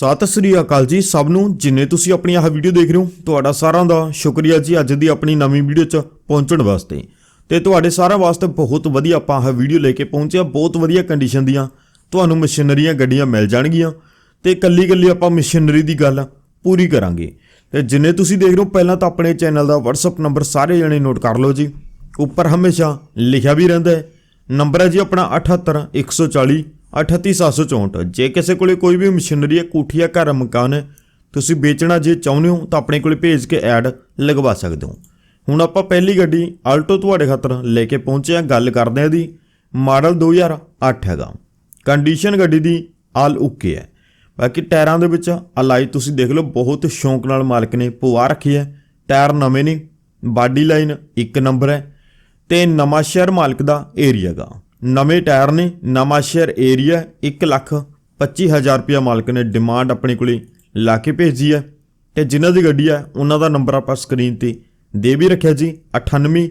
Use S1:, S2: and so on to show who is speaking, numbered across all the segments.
S1: ਸਤਿ ਸ੍ਰੀ ਅਕਾਲ ਜੀ ਸਭ ਨੂੰ। ਜਿੰਨੇ ਤੁਸੀਂ ਆਪਣੀ ਆਹ ਵੀਡੀਓ ਦੇਖ ਰਹੇ ਹੋ, ਤੁਹਾਡਾ ਸਾਰਿਆਂ ਦਾ ਸ਼ੁਕਰੀਆ ਜੀ ਅੱਜ ਦੀ ਆਪਣੀ ਨਵੀਂ ਵੀਡੀਓ 'ਚ ਪਹੁੰਚਣ ਵਾਸਤੇ। ਤੇ ਤੁਹਾਡੇ ਸਾਰਿਆਂ ਵਾਸਤੇ ਬਹੁਤ ਵਧੀਆ ਆਪਾਂ ਆਹ ਵੀਡੀਓ ਲੈ ਕੇ ਪਹੁੰਚਿਆ ਬਹੁਤ ਵਧੀਆ ਕੰਡੀਸ਼ਨ ਦੀਆਂ ਤੁਹਾਨੂੰ ਮਸ਼ੀਨਰੀਆਂ ਗੱਡੀਆਂ ਮਿਲ ਜਾਣਗੀਆਂ। ਤੇ ਕੱਲੀ ਕੱਲੀ ਆਪਾਂ ਮਸ਼ੀਨਰੀ ਦੀ ਗੱਲ ਪੂਰੀ ਕਰਾਂਗੇ। ਤੇ ਜਿੰਨੇ ਤੁਸੀਂ ਦੇਖ ਰਹੇ ਹੋ, ਪਹਿਲਾਂ ਤਾਂ ਆਪਣੇ ਚੈਨਲ ਦਾ WhatsApp ਨੰਬਰ ਸਾਰੇ ਜਣੇ ਨੋਟ ਕਰ ਲਓ ਜੀ। ਉੱਪਰ ਹਮੇਸ਼ਾ ਲਿਖਿਆ ਵੀ ਰਹਿੰਦਾ ਹੈ। ਨੰਬਰ ਹੈ ਜੀ ਆਪਣਾ 78 140 38764 ਜੇ ਕਿਸੇ ਕੋਲੇ ਕੋਈ ਵੀ ਮਸ਼ੀਨਰੀ ਹੈ, ਕੋਠੀ ਹੈ ਘਰ ਮਕਾਨ ਹੈ, ਤੁਸੀਂ ਵੇਚਣਾ ਜੇ ਚਾਹੁੰਦੇ ਹੋ, ਤਾਂ ਆਪਣੇ ਕੋਲੇ ਭੇਜ ਕੇ ਐਡ ਲਗਵਾ ਸਕਦੇ ਹੋ। ਹੁਣ ਆਪਾਂ ਪਹਿਲੀ ਗੱਡੀ ਆਲਟੋ ਤੁਹਾਡੇ ਖਾਤਰ ਲੈ ਕੇ ਪਹੁੰਚੇ ਹਾਂ। ਗੱਲ ਕਰਦੇ ਹਾਂ ਇਹਦੀ। ਮਾਡਲ 2008 ਹੈਗਾ। ਕੰਡੀਸ਼ਨ ਗੱਡੀ ਦੀ ਆਲ ਓਕੇ ਹੈ। ਬਾਕੀ ਟਾਇਰਾਂ ਦੇ ਵਿੱਚ ਅਲਾਈ ਤੁਸੀਂ ਦੇਖ ਲਓ, ਬਹੁਤ ਸ਼ੌਂਕ ਨਾਲ ਮਾਲਕ ਨੇ ਪਵਾ ਰੱਖੀ ਹੈ। ਟਾਇਰ ਨਵੇਂ ਨੇ, ਬਾਡੀ ਲਾਈਨ ਇੱਕ ਨੰਬਰ ਹੈ ਤੇ ਨਵਾਂ ਸ਼ਹਿਰ ਮਾਲਕ ਦਾ ਏਰੀਆ ਗਾ ਨਵੇਂ ਟਾਇਰ ਨੇ, ਨਵਾਂ ਸ਼ਹਿਰ ਏਰੀਆ 1 ਲੱਖ 25000 ਰੁਪਇਆ ਮਾਲਕ ਨੇ ਡਿਮਾਂਡ ਆਪਣੇ ਕੋਲੇ ਲਾ ਕੇ ਭੇਜੀ ਹੈ ਤੇ ਜਿਨ੍ਹਾਂ ਦੀ ਗੱਡੀ ਹੈ, ਉਹਨਾਂ ਦਾ ਨੰਬਰ ਆਪਾਂ ਸਕਰੀਨ ਤੇ ਦੇ ਵੀ ਰੱਖਿਆ ਜੀ 98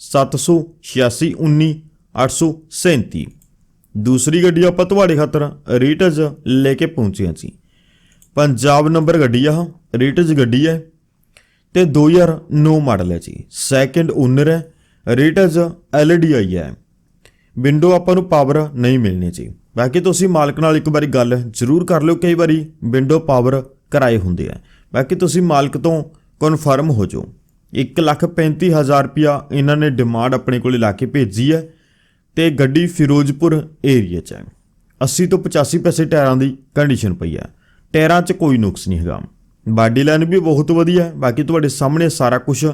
S1: 786 19 837 ਦੂਸਰੀ ਗੱਡੀ ਆਪਾਂ ਤੁਹਾਡੇ ਖਾਤਰ ਰੀਟਜ ਲੈ ਕੇ ਪਹੁੰਚੇ ਜੀ। ਪੰਜਾਬ ਨੰਬਰ ਗੱਡੀ ਆ ਰੀਟਜ ਗੱਡੀ ਹੈ ਤੇ 2009 ਮਾਡਲ ਹੈ ਜੀ। ਸੈਕੰਡ ਓਨਰ ਹੈ ਰੀਟਜ ਐਲਈਡੀ ਆਈ ਹੈ। ਵਿੰਡੋ ਆਪਾਂ ਨੂੰ ਪਾਵਰ ਨਹੀਂ ਮਿਲਣੀ ਜੀ। ਬਾਕੀ ਤੁਸੀਂ ਮਾਲਕ ਨਾਲ ਇੱਕ ਵਾਰੀ ਗੱਲ ਜ਼ਰੂਰ ਕਰ ਲਿਓ ਕਈ ਵਾਰੀ ਵਿੰਡੋ ਪਾਵਰ ਕਰਾਏ ਹੁੰਦੇ ਆ। ਬਾਕੀ ਤੁਸੀਂ ਮਾਲਕ ਤੋਂ ਕਨਫਰਮ ਹੋ ਜਾਓ। 135000 ਰੁਪਿਆ ਇਹਨਾਂ ਨੇ ਡਿਮਾਂਡ ਆਪਣੇ ਕੋਲੇ ਲਾ ਕੇ ਭੇਜੀ ਹੈ ਤੇ ਗੱਡੀ ਫਿਰੋਜ਼ਪੁਰ ਏਰੀਆ 'ਚ ਹੈ। 80 ਤੋਂ 85 ਪੈਸੇ ਟਾਇਰਾਂ ਦੀ ਕੰਡੀਸ਼ਨ ਪਈ ਹੈ। ਟਾਇਰਾਂ 'ਚ ਕੋਈ ਨੁਕਸ ਨਹੀਂ ਹੈਗਾ। ਬਾਡੀ ਲਾਈਨ ਵੀ ਬਹੁਤ ਵਧੀਆ ਹੈ। ਬਾਕੀ ਤੁਹਾਡੇ ਸਾਹਮਣੇ ਸਾਰਾ ਕੁਝ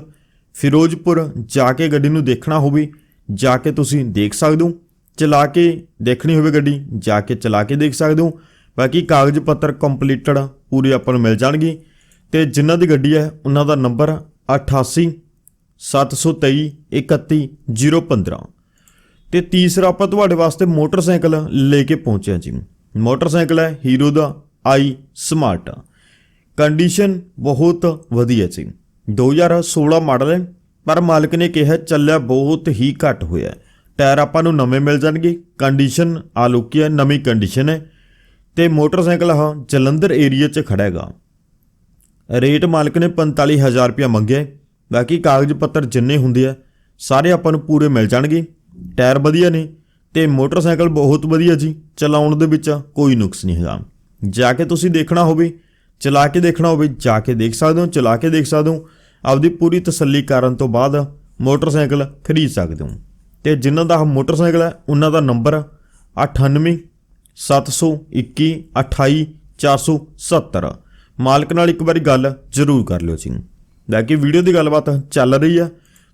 S1: ਫਿਰੋਜ਼ਪੁਰ ਜਾ ਕੇ ਗੱਡੀ ਨੂੰ ਦੇਖਣਾ ਹੋਵੇ। ਜਾ ਕੇ ਤੁਸੀਂ ਦੇਖ ਸਕਦੇ ਹੋ, ਚਲਾ ਕੇ ਦੇਖਣੀ ਹੋਵੇ ਗੱਡੀ, ਜਾ ਕੇ ਚਲਾ ਕੇ ਦੇਖ ਸਕਦੇ ਹੋ। ਬਾਕੀ ਕਾਗਜ਼ ਪੱਤਰ ਕੰਪਲੀਟਡ ਪੂਰੇ ਆਪਾਂ ਨੂੰ ਮਿਲ ਜਾਣਗੇ। ਤੇ ਜਿਨ੍ਹਾਂ ਦੀ ਗੱਡੀ ਹੈ, ਉਹਨਾਂ ਦਾ ਨੰਬਰ 88 723 31015 ਤੇ ਤੀਸਰਾ ਆਪਾਂ ਤੁਹਾਡੇ ਵਾਸਤੇ ਮੋਟਰਸਾਈਕਲ ਲੈ ਕੇ ਪਹੁੰਚਿਆ ਜੀ। ਮੋਟਰਸਾਈਕਲ ਹੈ ਹੀਰੋ ਦਾ ਆਈ ਸਮਾਰਟ ਕੰਡੀਸ਼ਨ ਬਹੁਤ ਵਧੀਆ ਸੀ 2016 ਮਾਡਲ ਹੈ। ਪਰ ਮਾਲਕ ਨੇ ਕਿਹਾ, ਚੱਲਿਆ ਬਹੁਤ ਹੀ ਘੱਟ ਹੋਇਆ ਟਾਇਰ ਆਪਾਂ ਨੂੰ ਨਵੇਂ ਮਿਲ ਜਾਣਗੇ। ਕੰਡੀਸ਼ਨ ਆਲੋਕੀ ਹੈ ਨਵੀਂ ਕੰਡੀਸ਼ਨ ਹੈ। ਤੇ ਮੋਟਰਸਾਈਕਲ ਆ ਜਲੰਧਰ ਏਰੀਆ 'ਚ ਖੜਾ ਹੈਗਾ। ਰੇਟ ਮਾਲਕ ਨੇ 45000 ਰੁਪਇਆ ਮੰਗਿਆ ਬਾਕੀ ਕਾਗਜ਼ ਪੱਤਰ ਜਿੰਨੇ ਹੁੰਦੇ ਆ, ਸਾਰੇ ਆਪਾਂ ਨੂੰ ਪੂਰੇ ਮਿਲ ਜਾਣਗੇ। ਟਾਇਰ ਵਧੀਆ ਨੇ ਤੇ ਮੋਟਰਸਾਈਕਲ ਬਹੁਤ ਵਧੀਆ ਜੀ। ਚਲਾਉਣ ਦੇ ਵਿੱਚ ਕੋਈ ਨੁਕਸ ਨਹੀਂ ਹੈਗਾ। ਜਾ ਕੇ ਤੁਸੀਂ ਦੇਖਣਾ ਹੋਵੇ, ਚਲਾ ਕੇ ਦੇਖਣਾ ਹੋਵੇ, ਜਾ ਕੇ ਦੇਖ ਸਕਦੇ ਹੋ, ਚਲਾ ਕੇ ਦੇਖ ਸਕਦੇ ਹੋ। ਆਪਦੀ ਪੂਰੀ ਤਸੱਲੀ ਕਰਨ ਤੋਂ ਬਾਅਦ ਮੋਟਰਸਾਈਕਲ ਖਰੀਦ ਸਕਦੇ ਹੋ। ਤੇ ਜਿਨ੍ਹਾਂ ਦਾ ਮੋਟਰਸਾਈਕਲ ਹੈ, ਉਹਨਾਂ ਦਾ ਨੰਬਰ 98 721 28 470 ਮਾਲਕ ਨਾਲ ਇੱਕ ਵਾਰੀ ਗੱਲ ਜ਼ਰੂਰ ਕਰ ਲਿਓ ਜੀ। ਬਾਕੀ ਵੀਡੀਓ ਦੀ ਗੱਲਬਾਤ ਚੱਲ ਰਹੀ ਹੈ।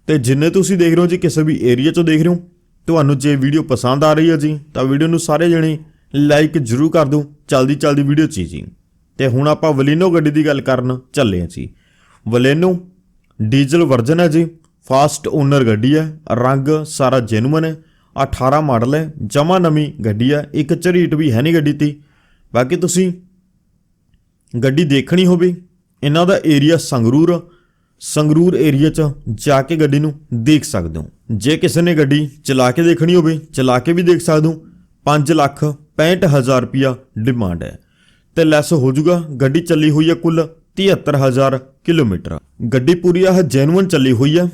S1: ਤੇ ਜਿੰਨੇ ਤੁਸੀਂ ਦੇਖ ਰਹੇ ਹੋ ਜੀ, ਕਿਸੇ ਵੀ ਏਰੀਆ 'ਚੋਂ ਦੇਖ ਰਹੇ ਹੋ, ਤੁਹਾਨੂੰ ਜੇ ਵੀਡੀਓ ਪਸੰਦ ਆ ਰਹੀ ਹੈ ਜੀ, ਤਾਂ ਵੀਡੀਓ ਨੂੰ ਸਾਰੇ ਜਣੇ ਲਾਈਕ ਜ਼ਰੂਰ ਕਰ ਦਿਓ, ਚਲਦੀ ਚਲਦੀ ਵੀਡੀਓ 'ਚ ਹੀ ਜੀ। ਤੇ ਹੁਣ ਆਪਾਂ ਵਲੀਨੋ ਗੱਡੀ ਦੀ ਗੱਲ ਕਰਨ ਚੱਲੇ ਹਾਂ ਜੀ। ਵਲੇਨੋ ਡੀਜ਼ਲ ਵਰਜ਼ਨ ਹੈ ਜੀ। ਫਾਸਟ ਓਨਰ ਗੱਡੀ ਹੈ। ਰੰਗ ਸਾਰਾ ਜੈਨੂਇਨ ਹੈ। 18 ਮਾਡਲ ਹੈ। ਜਮਾ ਨਵੀਂ ਗੱਡੀ ਹੈ। ਇੱਕ ਝਰੀਟ ਵੀ ਹੈ ਨਹੀਂ ਗੱਡੀ ਤੇ। ਬਾਕੀ ਤੁਸੀਂ ਗੱਡੀ ਦੇਖਣੀ ਹੋਵੇ। ਇਹਨਾਂ ਦਾ ਏਰੀਆ ਸੰਗਰੂਰ ਸੰਗਰੂਰ ਏਰੀਆ 'ਚ ਜਾ ਕੇ ਗੱਡੀ ਨੂੰ ਦੇਖ ਸਕਦੇ ਹੋ। ਜੇ ਕਿਸੇ ਨੇ ਗੱਡੀ ਚਲਾ ਕੇ ਦੇਖਣੀ ਹੋਵੇ, ਚਲਾ ਕੇ ਵੀ ਦੇਖ ਸਕਦੇ ਹੋ। 5 ਲੱਖ 65000 ਰੁਪਿਆ ਡਿਮਾਂਡ ਹੈ। ਤੇ ਲੈਸ ਹੋ ਜਾਊਗਾ। ਗੱਡੀ ਚੱਲੀ ਹੋਈ ਹੈ ਕੁੱਲ 73000 ਕਿਲੋਮੀਟਰ। ਗੱਡੀ ਪੂਰੀ ਆ ਜੈਨੂਇਨ ਚੱਲੀ ਹੋਈ ਹੈ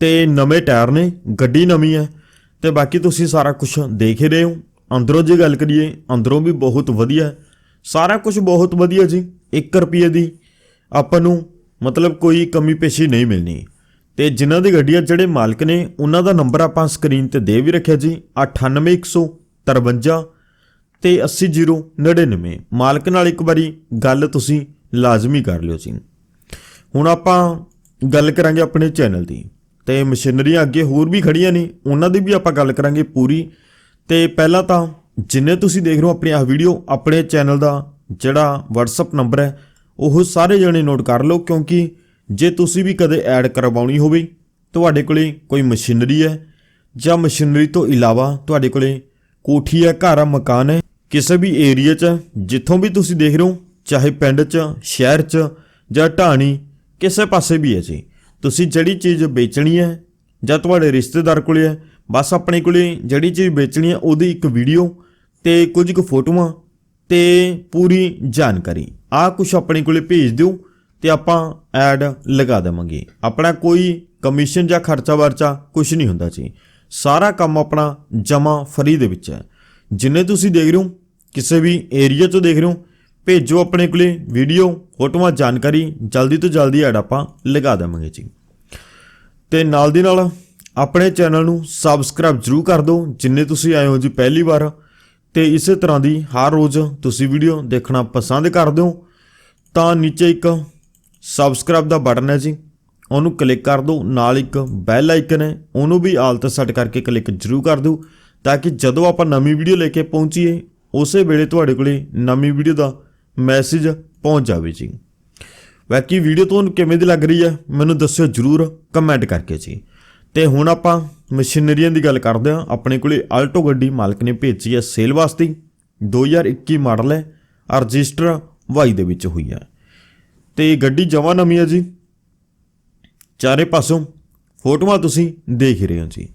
S1: ਤੇ ਨਵੇਂ ਟਾਇਰ ਨੇ, ਗੱਡੀ ਨਵੀਂ ਹੈ ਤੇ ਬਾਕੀ ਤੁਸੀਂ ਸਾਰਾ ਕੁਝ ਦੇਖ ਹੀ ਰਹੇ ਹੋ। ਅੰਦਰੋਂ ਜੇ ਗੱਲ ਕਰੀਏ, ਅੰਦਰੋਂ ਵੀ ਬਹੁਤ ਵਧੀਆ ਸਾਰਾ ਕੁਝ ਬਹੁਤ ਵਧੀਆ ਜੀ 1 ਰੁਪਏ ਦੀ ਆਪਾਂ ਨੂੰ ਮਤਲਬ ਕੋਈ ਕਮੀ ਪੇਸ਼ੀ ਨਹੀਂ ਮਿਲਣੀ। ਤੇ ਜਿਨ੍ਹਾਂ ਦੀ ਗੱਡੀਆਂ ਜਿਹੜੇ ਮਾਲਕ ਨੇ, ਉਹਨਾਂ ਦਾ ਨੰਬਰ ਆਪਾਂ ਸਕਰੀਨ ਤੇ ਦੇ ਵੀ ਰੱਖਿਆ ਜੀ 98153 ਤੇ 80099 ਮਾਲਕ ਨਾਲ ਇੱਕ ਵਾਰੀ ਗੱਲ ਤੁਸੀਂ ਲਾਜ਼ਮੀ ਕਰ ਲਿਓ ਜੀ। ਹੁਣ ਆਪਾਂ ਗੱਲ ਕਰਾਂਗੇ ਆਪਣੇ ਚੈਨਲ ਦੀ। ਤੇ ਮਸ਼ੀਨਰੀਆਂ ਅੱਗੇ ਹੋਰ ਵੀ ਖੜੀਆਂ ਨੇ, ਉਹਨਾਂ ਦੀ ਵੀ ਆਪਾਂ ਗੱਲ ਕਰਾਂਗੇ ਪੂਰੀ। ਤੇ ਪਹਿਲਾਂ ਤਾਂ ਜਿੰਨੇ ਤੁਸੀਂ ਦੇਖ ਰਹੇ ਹੋ ਆਪਣੀ ਆਹ ਵੀਡੀਓ, ਆਪਣੇ ਚੈਨਲ ਦਾ ਜਿਹੜਾ WhatsApp ਨੰਬਰ ਹੈ, ਉਹ ਸਾਰੇ ਜਣੇ ਨੋਟ ਕਰ ਲਓ, ਕਿਉਂਕਿ ਜੇ ਤੁਸੀਂ ਵੀ ਕਦੇ ਐਡ ਕਰਵਾਉਣੀ ਹੋਵੇ, ਤੁਹਾਡੇ ਕੋਲੇ ਕੋਈ ਮਸ਼ੀਨਰੀ ਹੈ, ਜਾਂ ਮਸ਼ੀਨਰੀ ਤੋਂ ਇਲਾਵਾ ਤੁਹਾਡੇ ਕੋਲੇ ਕੋਠੀ ਹੈ, ਘਰ ਹੈ, ਮਕਾਨ ਹੈ, ਕਿਸੇ ਵੀ ਏਰੀਆ 'ਚ, ਜਿੱਥੋਂ ਵੀ ਤੁਸੀਂ ਦੇਖ ਰਹੇ ਹੋ ਚਾਹੇ ਪਿੰਡ 'ਚ, ਸ਼ਹਿਰ 'ਚ ਜਾਂ ਢਾਣੀ, ਕਿਸੇ ਪਾਸੇ ਵੀ ਹੈ ਜੀ। ਤੁਸੀਂ ਜਿਹੜੀ ਚੀਜ਼ ਵੇਚਣੀ ਹੈ ਜਾਂ ਤੁਹਾਡੇ ਰਿਸ਼ਤੇਦਾਰ ਕੋਲੇ ਹੈ, ਬਸ ਆਪਣੇ ਕੋਲੇ ਜਿਹੜੀ ਚੀਜ਼ ਵੇਚਣੀ ਹੈ, ਉਹਦੀ ਇੱਕ ਵੀਡੀਓ ਤੇ ਕੁਝ ਕੁ ਫੋਟੋਆਂ ਤੇ ਪੂਰੀ ਜਾਣਕਾਰੀ। ਆ ਕੁਝ ਆਪਣੇ ਕੋਲੇ ਭੇਜ ਦਿਓ ਤੇ ਆਪਾਂ ਐਡ ਲਗਾ ਦੇਵਾਂਗੇ। ਆਪਣਾ ਕੋਈ ਕਮਿਸ਼ਨ ਜਾਂ ਖਰਚਾ ਵਰਚਾ ਕੁਝ ਨਹੀਂ ਹੁੰਦਾ ਜੀ। ਸਾਰਾ ਕੰਮ ਆਪਣਾ ਜਮਾ ਫਰੀ ਦੇ ਵਿੱਚ ਹੈ। ਜਿੰਨੇ ਤੁਸੀਂ ਦੇਖ ਰਹੇ ਹੋ, ਕਿਸੇ ਵੀ ਏਰੀਆ 'ਚੋਂ ਦੇਖ ਰਹੇ ਹੋ ਭੇਜੋ ਆਪਣੇ ਕੋਲੇ ਵੀਡੀਓ, ਫੋਟੋਆਂ, ਜਾਣਕਾਰੀ। ਜਲਦੀ ਤੋਂ ਜਲਦੀ ਐਡ ਆਪਾਂ ਲਗਾ ਦੇਵਾਂਗੇ ਜੀ। ਤੇ ਨਾਲ ਦੀ ਨਾਲ ਆਪਣੇ ਚੈਨਲ ਨੂੰ ਸਬਸਕ੍ਰਾਈਬ ਜਰੂਰ ਕਰ ਦਿਓ, ਜਿੰਨੇ ਤੁਸੀਂ ਆਏ ਹੋ ਜੀ ਪਹਿਲੀ ਵਾਰ। ਤੇ ਇਸੇ ਤਰ੍ਹਾਂ ਦੀ ਹਰ ਰੋਜ਼ ਤੁਸੀਂ ਵੀਡੀਓ ਦੇਖਣਾ ਪਸੰਦ ਕਰਦੇ ਹੋ ਤਾਂ ਨੀਚੇ ਇੱਕ ਸਬਸਕ੍ਰਾਈਬ ਦਾ ਬਟਨ ਹੈ ਜੀ। ਉਹਨੂੰ ਕਲਿੱਕ ਕਰ ਦਿਓ, ਨਾਲ ਇੱਕ ਬੈਲ ਆਈਕਨ ਹੈ, ਉਹਨੂੰ ਵੀ ਆਲ ਤੇ ਸੈੱਟ ਕਰਕੇ ਕਲਿੱਕ ਜਰੂਰ ਕਰ ਦਿਓ, ਤਾਂ ਕਿ ਜਦੋਂ ਆਪਾਂ ਨਵੀਂ ਵੀਡੀਓ ਲੈ ਕੇ ਪਹੁੰਚੀਏ, ਉਸੇ ਵੇਲੇ ਤੁਹਾਡੇ ਕੋਲੇ ਨਵੀਂ ਵੀਡੀਓ ਦਾ ਮੈਸੇਜ ਪਹੁੰਚ ਜਾਵੇ ਜੀ। ਬਾਕੀ ਵੀਡੀਓ ਤੁਹਾਨੂੰ ਕਿਵੇਂ ਦੀ ਲੱਗ ਰਹੀ ਹੈ ਮੈਨੂੰ ਦੱਸਿਓ ਜਰੂਰ ਕਮੈਂਟ ਕਰਕੇ ਜੀ। ਤੇ ਹੁਣ ਆਪਾਂ ਮਸ਼ੀਨਰੀਆਂ ਦੀ ਗੱਲ ਕਰਦੇ ਹਾਂ। ਆਪਣੇ ਕੋਲੇ ਆਲਟੋ ਗੱਡੀ ਮਾਲਕ ਨੇ ਭੇਜੀ ਹੈ ਸੇਲ ਵਾਸਤੇ। 2021 ਮਾਡਲ ਹੈ ਔਰ ਰਜਿਸਟਰ ਵਾਈ ਦੇ ਵਿੱਚ ਹੋਈ ਹੈ ਤੇ ਗੱਡੀ ਜਮਾਂ ਨਵੀਂ ਹੈ ਜੀ। ਚਾਰੇ ਪਾਸੋਂ ਫੋਟੋਆਂ ਤੁਸੀਂ ਦੇਖ ਹੀ ਰਹੇ ਹੋ ਜੀ।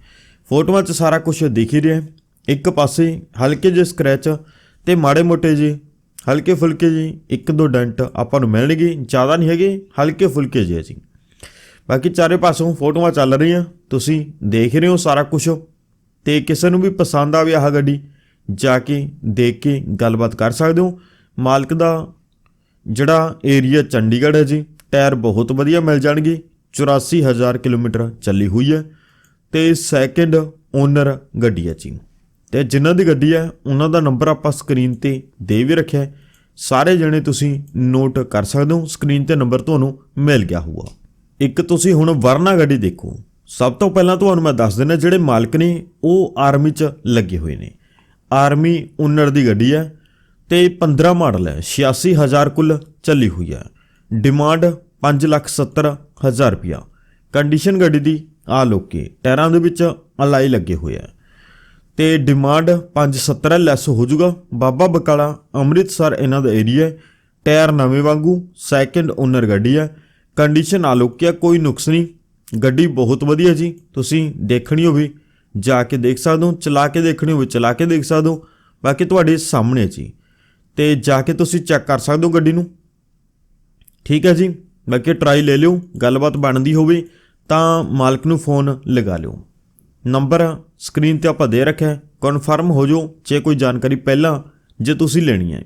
S1: ਫੋਟੋਆਂ 'ਚ ਸਾਰਾ ਕੁਝ ਦੇਖ ਹੀ ਰਹੇ। ਇੱਕ ਪਾਸੇ ਹਲਕੇ ਜਿਹੇ ਸਕ੍ਰੈਚ ਤੇ ਮਾੜੇ ਮੋਟੇ ਜਿਹੇ ਹਲਕੇ ਫੁਲਕੇ ਜੀ, ਇੱਕ ਦੋ ਡੈਂਟ ਆਪਾਂ ਨੂੰ ਮਿਲਣਗੇ, ਜ਼ਿਆਦਾ ਨਹੀਂ ਹੈਗੇ ਹਲਕੇ ਫੁਲਕੇ ਜਿਹੇ ਜੀ ਬਾਕੀ ਚਾਰੇ ਪਾਸੋਂ ਫੋਟੋਆਂ ਚੱਲ ਰਹੀਆਂ, ਤੁਸੀਂ ਦੇਖ ਰਹੇ ਹੋ ਸਾਰਾ ਕੁਝ ਤੇ ਕਿਸੇ ਨੂੰ ਵੀ ਪਸੰਦ ਆਵੇ ਆਹ ਗੱਡੀ, ਜਾ ਕੇ ਦੇਖ ਕੇ ਗੱਲਬਾਤ ਕਰ ਸਕਦੇ ਹੋ। ਮਾਲਕ ਦਾ ਜਿਹੜਾ ਏਰੀਆ ਚੰਡੀਗੜ੍ਹ ਹੈ ਜੀ, ਟਾਇਰ ਬਹੁਤ ਵਧੀਆ ਮਿਲ ਜਾਣਗੇ। 84000 ਕਿਲੋਮੀਟਰ ਚੱਲੀ ਹੋਈ ਹੈ ਤੇ ਸੈਕਿੰਡ ਓਨਰ ਗੱਡੀ ਹੈ ਜੀ। ਤੇ ਜਿਨ੍ਹਾਂ ਦੀ ਗੱਡੀ ਹੈ, ਉਹਨਾਂ ਦਾ ਨੰਬਰ ਆਪਾਂ ਸਕਰੀਨ ਤੇ ਦੇ ਵੀ ਰੱਖਿਆ ਹੈ। ਸਾਰੇ ਜਣੇ ਤੁਸੀਂ ਨੋਟ ਕਰ ਸਕਦੇ ਹੋ ਸਕਰੀਨ ਤੇ ਨੰਬਰ ਤੁਹਾਨੂੰ ਮਿਲ ਗਿਆ ਹੋਊਗਾ। ਇੱਕ ਤੁਸੀਂ ਹੁਣ ਵਰਨਾ ਗੱਡੀ ਦੇਖੋ। ਸਭ ਤੋਂ ਪਹਿਲਾਂ ਤੁਹਾਨੂੰ ਮੈਂ ਦੱਸ ਦਿੰਦਾ, ਜਿਹੜੇ ਮਾਲਕ ਨੇ, ਉਹ ਆਰਮੀ 'ਚ ਲੱਗੇ ਹੋਏ ਨੇ। ਆਰਮੀ ਓਨਰ ਦੀ ਗੱਡੀ ਹੈ ਤੇ 15 ਮਾਡਲ ਹੈ 86000 ਕੁੱਲ ਚੱਲੀ ਹੋਈ ਹੈ। ਡਿਮਾਂਡ 570000 ਰੁਪਿਆ ਕੰਡੀਸ਼ਨ ਗੱਡੀ ਦੀ ਆ ਲੋਕੇ ਟਾਇਰਾਂ ਦੇ ਵਿੱਚ ਅਲਾਈ ਲੱਗੇ ਹੋਏ ਆ ਤੇ ਡਿਮਾਂਡ 570 ਲੈਸ ਹੋ ਜਾਊਗਾ। ਬਾਬਾ ਬਕਾਲਾ, ਅੰਮ੍ਰਿਤਸਰ ਇਹਨਾਂ ਦਾ ਏਰੀਆ ਟਾਇਰ ਨਵੇਂ ਵਾਂਗੂ ਸੈਕਿੰਡ ਓਨਰ ਗੱਡੀ ਹੈ। ਕੰਡੀਸ਼ਨ ਆਲੋਕਿਆ, ਕੋਈ ਨੁਕਸ ਨਹੀਂ। ਗੱਡੀ ਬਹੁਤ ਵਧੀਆ ਜੀ। ਤੁਸੀਂ ਦੇਖਣੀ ਹੋਵੇ, ਜਾ ਕੇ ਦੇਖ ਸਕਦੇ ਹੋ, ਚਲਾ ਕੇ ਦੇਖਣੀ ਹੋਵੇ, ਚਲਾ ਕੇ ਦੇਖ ਸਕਦੇ ਹੋ। ਬਾਕੀ ਤੁਹਾਡੇ ਸਾਹਮਣੇ ਜੀ। ਤੇ ਜਾ ਕੇ ਤੁਸੀਂ ਚੈੱਕ ਕਰ ਸਕਦੇ ਹੋ ਗੱਡੀ ਨੂੰ। ਠੀਕ ਹੈ ਜੀ। ਬਾਕੀ ਟਰਾਈ ਲੈ ਲਿਓ। ਗੱਲਬਾਤ ਬਣਦੀ ਹੋਵੇ, ਤਾਂ ਮਾਲਕ ਨੂੰ ਫੋਨ ਲਗਾ ਲਿਓ। ਨੰਬਰ ਸਕਰੀਨ ਤੇ ਆਪਾਂ ਦੇ ਰੱਖਿਆ ਕਨਫਰਮ ਹੋ ਜਾਓ ਜੇ ਕੋਈ ਜਾਣਕਾਰੀ ਪਹਿਲਾਂ ਜੇ ਤੁਸੀਂ ਲੈਣੀ ਹੈ।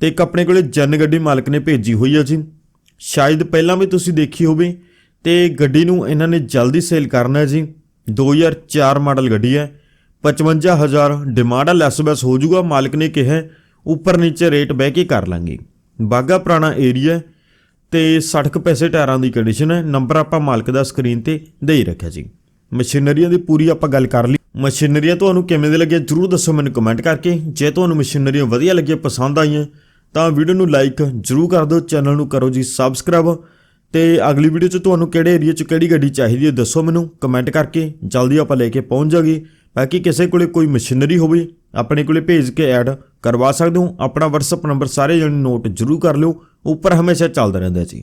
S1: ਤੇ ਇੱਕ ਆਪਣੇ ਕੋਲੇ ਜਨ ਗੱਡੀ ਮਾਲਕ ਨੇ ਭੇਜੀ ਹੋਈ ਹੈ ਜੀ। ਸ਼ਾਇਦ ਪਹਿਲਾਂ ਵੀ ਤੁਸੀਂ ਦੇਖੀ ਹੋਵੇ ਤੇ ਗੱਡੀ ਨੂੰ ਇਹਨਾਂ ਨੇ ਜਲਦੀ ਸੇਲ ਕਰਨਾ ਹੈ ਜੀ। 2004 ਮਾਡਲ ਗੱਡੀ ਹੈ। 55000 ਡਿਮਾਂਡ ਆ, ਲੈਸ ਬੈਸ ਹੋ ਜਾਊਗਾ। ਮਾਲਕ ਨੇ ਕਿਹਾ ਉੱਪਰ ਨੀਚੇ ਰੇਟ ਬਹਿ ਕੇ ਕਰ ਲਾਂਗੇ। ਬਾਗਾ ਪੁਰਾਣਾ ਏਰੀਆ ਹੈ ਤੇ 60 ਪੈਸੇ ਟਾਇਰਾਂ ਦੀ ਕੰਡੀਸ਼ਨ ਹੈ। ਨੰਬਰ ਆਪਾਂ ਮਾਲਕ ਦਾ ਸਕਰੀਨ ਤੇ ਦੇ ਹੀ ਰੱਖਿਆ ਜੀ। ਮਸ਼ੀਨਰੀਆਂ ਦੀ ਪੂਰੀ ਆਪਾਂ ਗੱਲ ਕਰ ਲਈ। ਮਸ਼ੀਨਰੀਆਂ ਤੁਹਾਨੂੰ ਕਿਵੇਂ ਦੇ ਲੱਗਿਆ ਜਰੂਰ ਦੱਸੋ ਮੈਨੂੰ ਕਮੈਂਟ ਕਰਕੇ। ਜੇ ਤੁਹਾਨੂੰ ਮਸ਼ੀਨਰੀਆਂ ਵਧੀਆ ਲੱਗੀਆਂ, ਪਸੰਦ ਆਈਆਂ, ਤਾਂ ਵੀਡੀਓ ਨੂੰ ਲਾਈਕ ਜਰੂਰ ਕਰ ਦਿਓ ਚੈਨਲ ਨੂੰ ਕਰੋ ਜੀ ਸਬਸਕ੍ਰਾਈਬ ਤੇ ਅਗਲੀ ਵੀਡੀਓ 'ਚ ਤੁਹਾਨੂੰ ਕਿਹੜੇ ਏਰੀਆ 'ਚ ਕਿਹੜੀ ਗੱਡੀ ਚਾਹੀਦੀ ਹੈ, ਦੱਸੋ ਮੈਨੂੰ ਕਮੈਂਟ ਕਰਕੇ। ਜਲਦੀ ਆਪਾਂ ਲੈ ਕੇ ਪਹੁੰਚ ਜਾਗੇ। ਬਾਕੀ ਕਿਸੇ ਕੋਲੇ ਕੋਈ ਮਸ਼ੀਨਰੀ ਹੋਵੇ, ਆਪਣੇ ਕੋਲੇ ਭੇਜ ਕੇ ਐਡ ਕਰਵਾ ਸਕਦੇ ਹੋ। ਆਪਣਾ WhatsApp ਨੰਬਰ ਸਾਰੇ ਜਣੇ ਨੋਟ ਜਰੂਰ ਕਰ ਲਿਓ। ਉੱਪਰ ਹਮੇਸ਼ਾ ਚੱਲਦਾ ਰਹਿੰਦਾ ਜੀ।